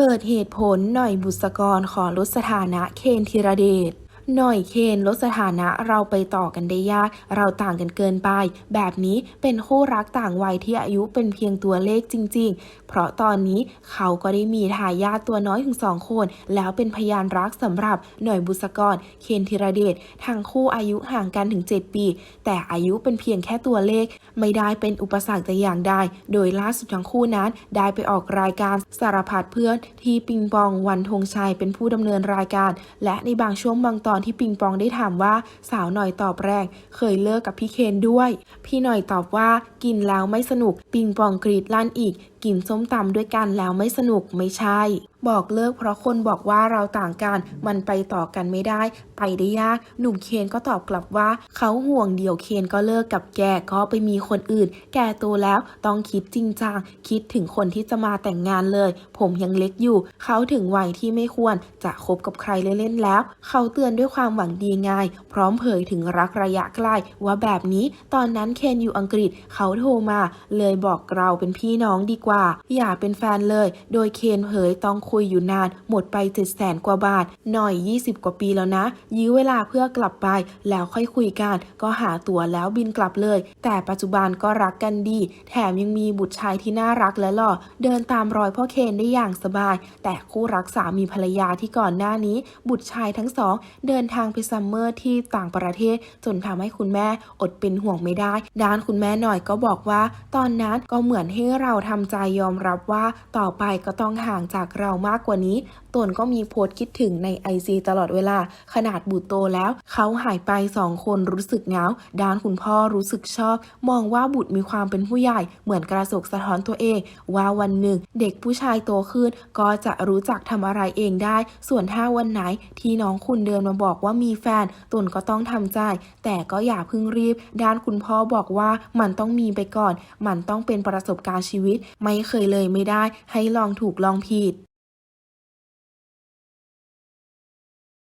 ปิดเหตุผลหน่อยบุษกรขอลดสถานะเคนธีรเดช หน่อยเคนลดสถานะเราไปต่อกันได้ยาก เราต่างกันเกินไป แบบนี้เป็นคู่รักต่างวัยที่อายุเป็นเพียงตัวเลขจริง ๆ เพราะตอนนี้เขาก็ได้มีทายาทตัวน้อยถึงสองคน แล้วเป็นพยานรักสำหรับหน่อยบุษกร เคนธีรเดชทั้งคู่อายุห่างกันถึง 7 ปี แต่อายุเป็นเพียงแค่ตัวเลข ไม่ได้เป็นอุปสรรคแต่อย่างใดโดยล่าสุดทั้งคู่นั้นได้ไปออกรายการสารพัดเพื่อนที่ปิงปองวันธงชัยเป็นผู้ดำเนินรายการ และในบางช่วงบางตอนที่ปิงปองได้ถามว่าสาวหน่อยตอบแรงเคยเลิกกับพี่เคนด้วย พี่หน่อยตอบว่ากินแล้วไม่สนุก ปิงปองกรีดลั่นอีก กินส้มตำด้วยกันแล้วไม่สนุกไม่ใช่ บอกเลิกเพราะคนบอกว่าเราต่างกัน มันไปต่อกันไม่ได้ ไปได้ยาก หนุ่มเคนก็ตอบกลับว่า เขาห่วงเดี่ยวเคนก็เลิกกับแกก็ไปมีคนอื่น แกโตแล้วต้องคิดจริงจังคิดถึงคนที่จะมาแต่งงานเลย ผมยังเล็กอยู่ เขาถึงวัยที่ไม่ควรจะคบกับใครเล่นๆแล้ว เขาเตือนด้วยความหวังดีไงพร้อมเผยถึงรักระยะใกล้ว่าแบบนี้ตอนนั้นเคนอยู่อังกฤษเขาโทรมา เลยบอกเราเป็นพี่น้องดีกว่าอย่าเป็นแฟนเลย โดยเคนเผยต้องคุยอยู่นาน หมดไปเจ็ดแสนกว่าบาท หน่อย 20 กว่าปีแล้วนะ ยื้อเวลาเพื่อกลับไป แล้วค่อยคุยกัน ก็หาตั๋วแล้วบินกลับเลย แต่ปัจจุบันก็รักกันดี แถมยังมีบุตรชายที่น่ารักและหล่อ เดินตามรอยพ่อเคนได้อย่างสบาย แต่คู่รักสามีภรรยาที่ก่อนหน้านี้ บุตรชายทั้งสอง เดินทางไปซัมเมอร์ที่ต่างประเทศ จนทำให้คุณแม่อดเป็นห่วงไม่ได้ ด้านคุณแม่หน่อยก็บอกว่า ตอนนั้นก็เหมือนให้เราทำใจยอมรับว่าต่อไปก็ต้องห่างจากเรามากกว่านี้ตนก็มีโพสต์คิดถึงในไอซีตลอดเวลา ขนาดบุตรโตแล้ว เขาหายไปสองคนรู้สึกเหงา ด้านคุณพ่อรู้สึกชอบ มองว่าบุตรมีความเป็นผู้ใหญ่ เหมือนกระสกสะท้อนตัวเอง ว่าวันหนึ่ง เด็กผู้ชายโตขึ้น ก็จะรู้จักทำอะไรเองได้ ส่วนถ้าวันไหนที่น้องคุณเดินมาบอกว่ามีแฟน ตนก็ต้องทำใจ แต่ก็อย่าเพิ่งรีบ ด้านคุณพ่อบอกว่ามันต้องมีไปก่อน มันต้องเป็นประสบการณ์ชีวิต ไม่เคยเลยไม่ได้ ให้ลองถูกลองผิด